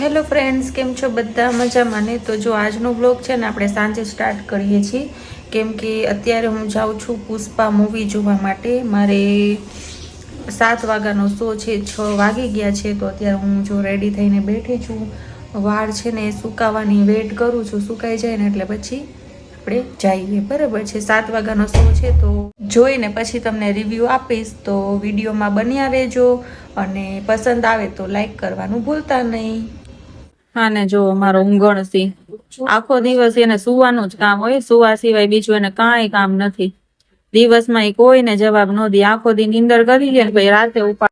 Hello friends, કેમ છો બધા? મજામાં ને? તો જો આજનો બ્લોગ છે ને, આપણે સાંજે સ્ટાર્ટ કરીએ છીએ. કેમ કે અત્યારે હું જાઉં છું પુષ્પા મૂવી જોવા માટે. મારે સાત વાગ્યાનો શો છે, છ વાગી ગયા છે, તો અત્યારે હું જો રેડી થઈને બેઠી છું. વાળ છે ને સુકાવાની વેટ કરું છું. સુકાઈ જાય ને એટલે પછી આપણે જઈએ. બરાબર છે? સાત વાગ્યાનો શો છે, તો જોઈને પછી તમને રિવ્યૂ આપીશ. તો વિડીયોમાં બન્યા રહેજો અને પસંદ આવે તો લાઈક કરવાનું ભૂલતા નહીં. હા ને જો અમારો ઊંઘણ સિંહ આખો દિવસ એને સુવાનું જ કામ હોય, સુવા સિવાય બીજું એને કાંઈ કામ નથી. દિવસમાં એ કોઈને જવાબ ન દે. આખો દી નીંદર કરી લે ભાઈ રાતે ઉપા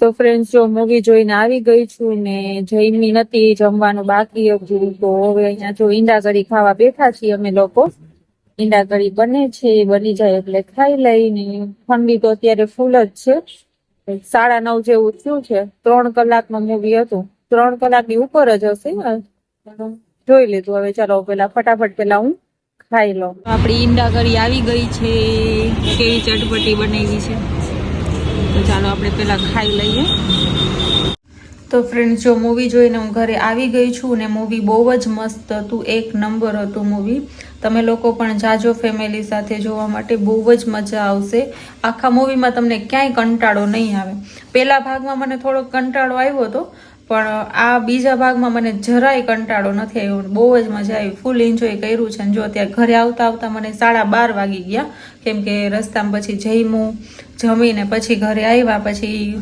તો ફ્રેન્ડ્સ જો મૂવી જોઈને આવી ગઈ છું ને જઈમી નથી જમવાનું બાકી હતું, તો હવે અહીંયા જો ઈંડા કઢી ખાવા બેઠા છીએ અમે લોકો. ઈંડા કઢી બને છે બની જાય એટલે ખાઈ લઈને. ઠંડી તો અત્યારે ફૂલ જ છે. સાડા નવ જેવું થયું છે. ત્રણ કલાકનું મૂવી હતું. ત્રણ કલાકની ઉપર જ હશે. જોઈ લીધું. હવે ચાલો, પેલા ફટાફટ પેલા હું ખાઈ લઉં. આપણી ઈંડા કઢી આવી ગઈ છે. કેવી ચટપટી બનાવી છે. ચાલો આપણે પહેલાં ખાઈ લઈએ. તો ફ્રેન્ડ જો મૂવી જોઈને હું ઘરે આવી ગઈ છું ને મૂવી બહુ જ મસ્ત હતું, એક નંબર હતું મૂવી તમે લોકો પણ જાજો ફેમિલી સાથે જોવા માટે બહુ જ મજા આવશે. આખા મૂવીમાં તમને ક્યાંય કંટાળો નહીં આવે. પહેલા ભાગમાં મને થોડોક કંટાળો આવ્યો હતો પણ આ બીજા ભાગમાં મને જરાય કંટાળો નથી આવ્યો. બહુ જ મજા આવી. ફૂલ એન્જોય કર્યું છે. જો અત્યારે ઘરે આવતા આવતા મને સાડા બાર વાગી ગયા. કેમ કે રસ્તામાં પછી જમું જમીને પછી ઘરે આવ્યા. પછી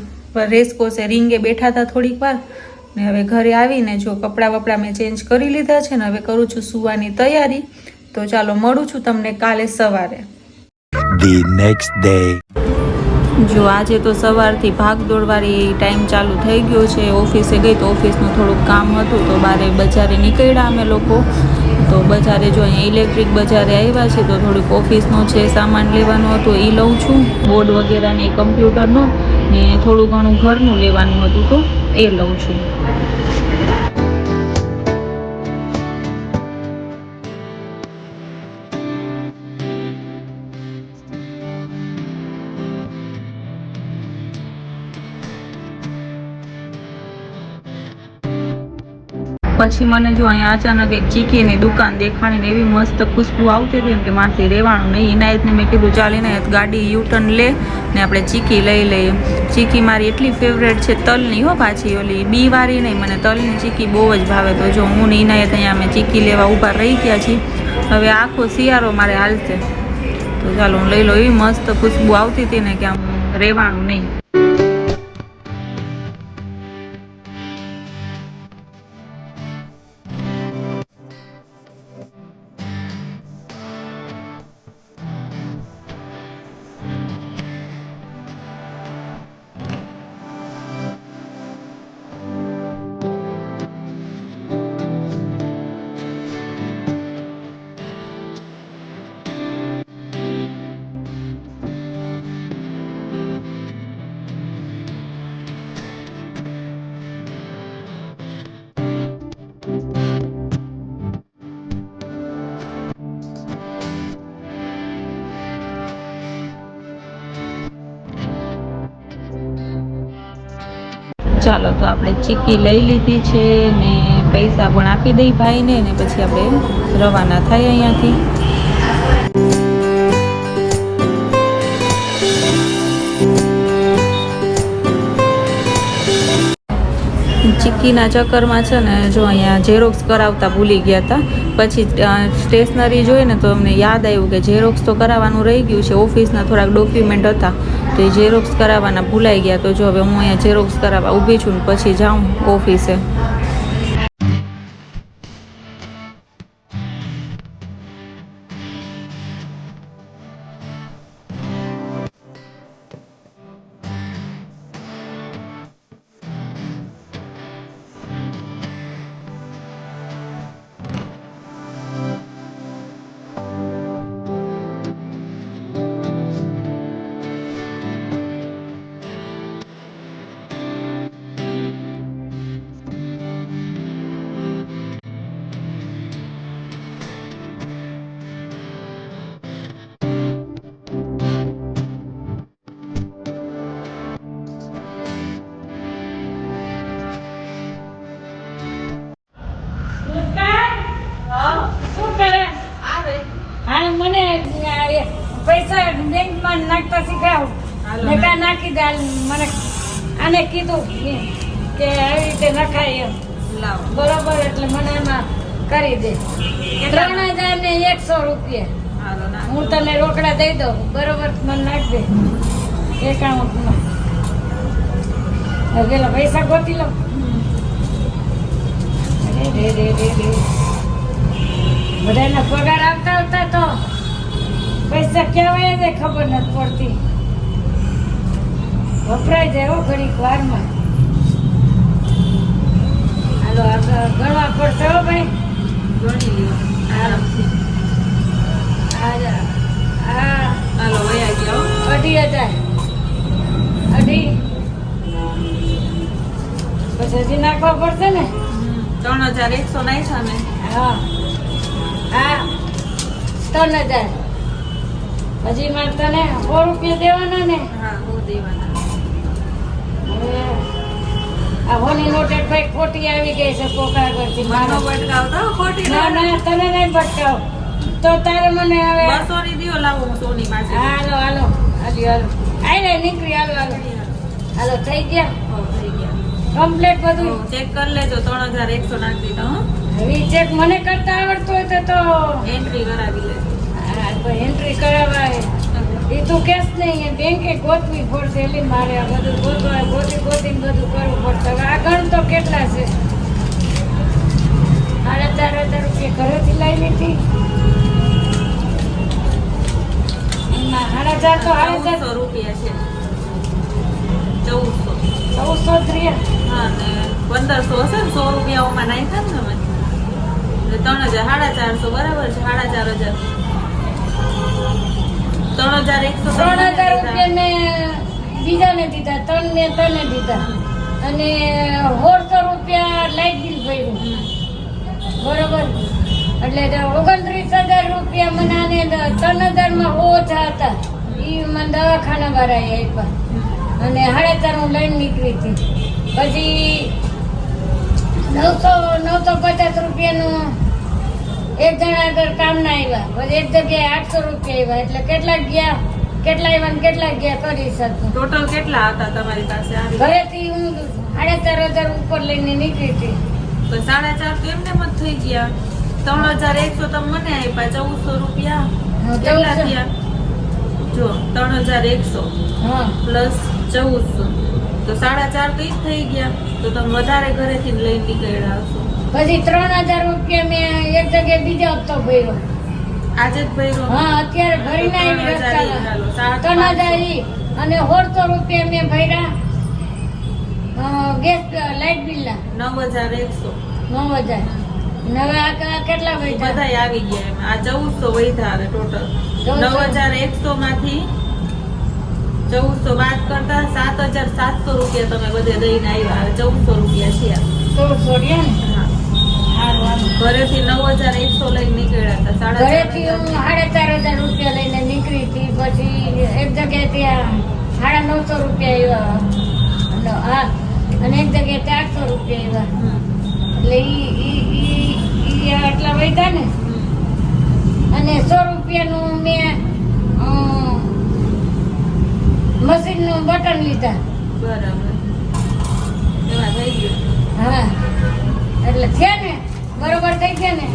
રેસકોસે રીંગે બેઠા હતા થોડીક વાર. ને હવે ઘરે આવીને જો કપડાં વપડા મેં ચેન્જ કરી લીધા છે ને હવે કરું છું સુવાની તૈયારી. તો ચાલો મળું છું તમને કાલે સવારે. જો આજે તો સવારથી ભાગ દોડવાળી ટાઈમ ચાલુ થઈ ગયો છે, ઓફિસે ગઈ તો ઓફિસનું થોડુંક કામ હતું તો બારે બજારે નીકળ્યા અમે લોકો. તો બજારે જો અહીંયા ઇલેક્ટ્રિક બજારે આવ્યા છે તો થોડુંક ઓફિસનું છે સામાન લેવાનું હતું એ લઉં છું. બોર્ડ વગેરેને કમ્પ્યુટરનું ને થોડું ઘણું ઘરનું લેવાનું હતું તો એ લઉં છું. પછી મને જો અહીંયા અચાનક એક ચીકીની દુકાન દેખાણી ને એવી મસ્ત ખુશ્બુ આવતી હતી કે મારથી રહેવાનું નહીં. ઇનાયતને મેં કીધું, ચાલ ઇનાયત ગાડી યુટર્ન લે ને આપણે ચીકી લઈ લઈએ. ચીકી મારી એટલી ફેવરેટ છે તલની હો પાછી ઓલી. બી વાળી નહીં, મને તલની ચીકી બહુ જ ભાવે. તો જો હું ને ઇનાયત અહીંયા અમે ચીકી લેવા ઊભા રહી ગયા છીએ. હવે આખો શિયાળો મારે હાલશે. તો ચાલો હું લઈ લો એવી મસ્ત ખુશ્બુ આવતી હતી ને કે આમ રહેવાનું નહીં. ચાલો તો આપણે ચીક્કી લઈ લીધી છે ને પૈસા પણ આપી દઈ ભાઈને ને પછી આપણે રવાના થાય અહીંયાથી. ચીક્કીના ચક્કરમાં છે ને જો અહીંયા ઝેરોક્સ કરાવતા ભૂલી ગયા હતા, પછી સ્ટેશનરી જોઈને તો અમને યાદ આવ્યું કે ઝેરોક્સ તો કરાવવાનું રહી ગયું છે, ઓફિસના થોડાક ડોક્યુમેન્ટ હતા, તો એ ઝેરોક્સ કરાવવાના ભૂલાઈ ગયા, તો જો હવે હું અહીંયા ઝેરોક્સ કરાવવા ઊભી છું ને પછી જાઉં ઓફિસે. મને પૈસા બેંકમાં નાખતા શીખવાડો નકા નાખી દે મને આને કીધું કે- આવી રીતે નખાય એમ. બરોબર એટલે મને એમાં કરી દે. ત્રણ હજાર ને એકસો રૂપિયા. હું તને રોકડા દઈ દઉં. બરોબર મને નાખી દે. એકાઉન્ટમાં. પેલા પૈસા ગોતી લો બધાના પગાર આવતા આવતા તો પૈસા કહેવાય જાય ખબર નથી પડતી. વપરાય જાય હો ઘડીક વારમાં. હાલો આપણે ગણવા પડશે હો ભાઈ. આ આ અઢી હજાર. અઢી. પછી હજી નાખવા પડશે ને? ત્રણ હજાર એકસો નાખ્યા મેં હા. હા. ત્રણ હજાર. હજી મારે તને સો રૂપિયા દેવાના ને? હા હું દેવાના. આ હોની નોટ ભાઈ ખોટી આવી ગઈ છે કોકા કરતી માનો બટકાવતા ખોટી ના ના તને નહીં ભટકાવ. તો તારે મને હવે બસો ની દિયો લાવો હું સોની પાસે હાલો હાલો. હાલી હાલો. આઈ રે નીકળી હાલો હાલો. હાલો. થઈ ગયા? થઈ ગયા. કમ્પ્લીટ બધું? ચેક કરી લેજો ત્રણ હજાર એકસો નાખી દીધા હો. ચેક મને કરતા આવડતું હોય તો તો એન્ટ્રી કરાવી લેજો. એન્ટ્રી કરાવવા એ તો કેસ નહીં બેંકે ગોતવી પડશે એટલે મારે આ બધું ગોતવા ગોતી ગોતીને બધું કરવું પડશે. હવે આ ગણ તો કેટલા છે? સાડા ચાર હજાર રૂપિયા ઘરેથી લઈ લીધી સાડા ચાર તો સાડા ચાર રૂપિયા છે. ચૌદસો. ચૌદસો જ હા પંદરસો હશે ને સો રૂપિયા ઓમાં નાખ્યા ને તમે. ત્રણ હજાર સાડા ચારસો બરાબર છે સાડા ચાર હજાર. ત્રણ ત્રણ દીધા ત્રણ ને તને દીધા અને સોળસો રૂપિયા લાઇટ બિલ બરોબર? એટલે ઓગણત્રીસ હજાર રૂપિયા મને આને ત્રણ હજારમાં ઓછા હતા. એ મને દવાખાના વાળાએ આપ્યા. અને સાડા ચાર હું લઈને નીકળી હતી. પછી નવસો નવસો પચાસ રૂપિયાનું એક જણા આગળ કામના આવ્યા. પછી એક જગ્યાએ આઠસો રૂપિયા આવ્યા. એટલે કેટલા ગયા કેટલા આવ્યા ને કેટલા ગયા કરી શકું. ટોટલ કેટલા હતા તમારી પાસે? ઘરેથી હું સાડા ચાર હજાર ઉપર લઈને નીકળી હતી. તો સાડા ચાર તો એમને મત થઈ ગયા. ત્રણ હજાર એકસો તમે મને આપ્યા ચૌદસો રૂપિયા કેટલા થયા? જો ત્રણ હજાર એકસો હા. પ્લસ ચૌદસો. તો સાડા ચાર તો એ જ થઈ ગયા. તો તમે વધારે ઘરેથી લઈને નીકળ્યા હશો. પછી ત્રણ હજાર રૂપિયા મેં એક જગ્યાએ બીજો હપ્તો ભર્યો. આજે જ ભર્યો? હા અત્યારે ભરી ના ત્રણ હજાર ઈ અને સોળસો રૂપિયા મેં ભર્યા. ગેસ લાઇટ બિલના. નવ હજાર એકસો. નવ હજાર. ને આ કેટલા બધા આવી ગયા આ ચૌદસો વૈધા ટોટલ નવ હજાર એકસો માંથી ચૌદસો બાદ કરતા સાત હજાર સાતસો રૂપિયા તમે બધે દઈને આવ્યા. ચૌદસો રૂપિયા છે. રહ્યા. ઘરેથી નવ હજાર એકસો લઈને નીકળ્યા હતા સાડા ઘરેથી હું સાડા ચાર હજાર રૂપિયા લઈને નીકળી હતી પછી એક જગ્યાએ ત્યાં સાડા નવસો રૂપિયા આવ્યા. અને હા અને એક જગ્યાએ ચારસો રૂપિયા આવ્યા. એટલે આટલા વધ્યા ને. અને સો રૂપિયાનું મેં મશીનનું બટન લીધા. બરાબર. હા. એટલે છે ને? બરોબર થઈ ગયા ને?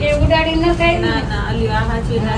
એ- ઉડાડી ન થાય ના ના અલી આ હાચી ના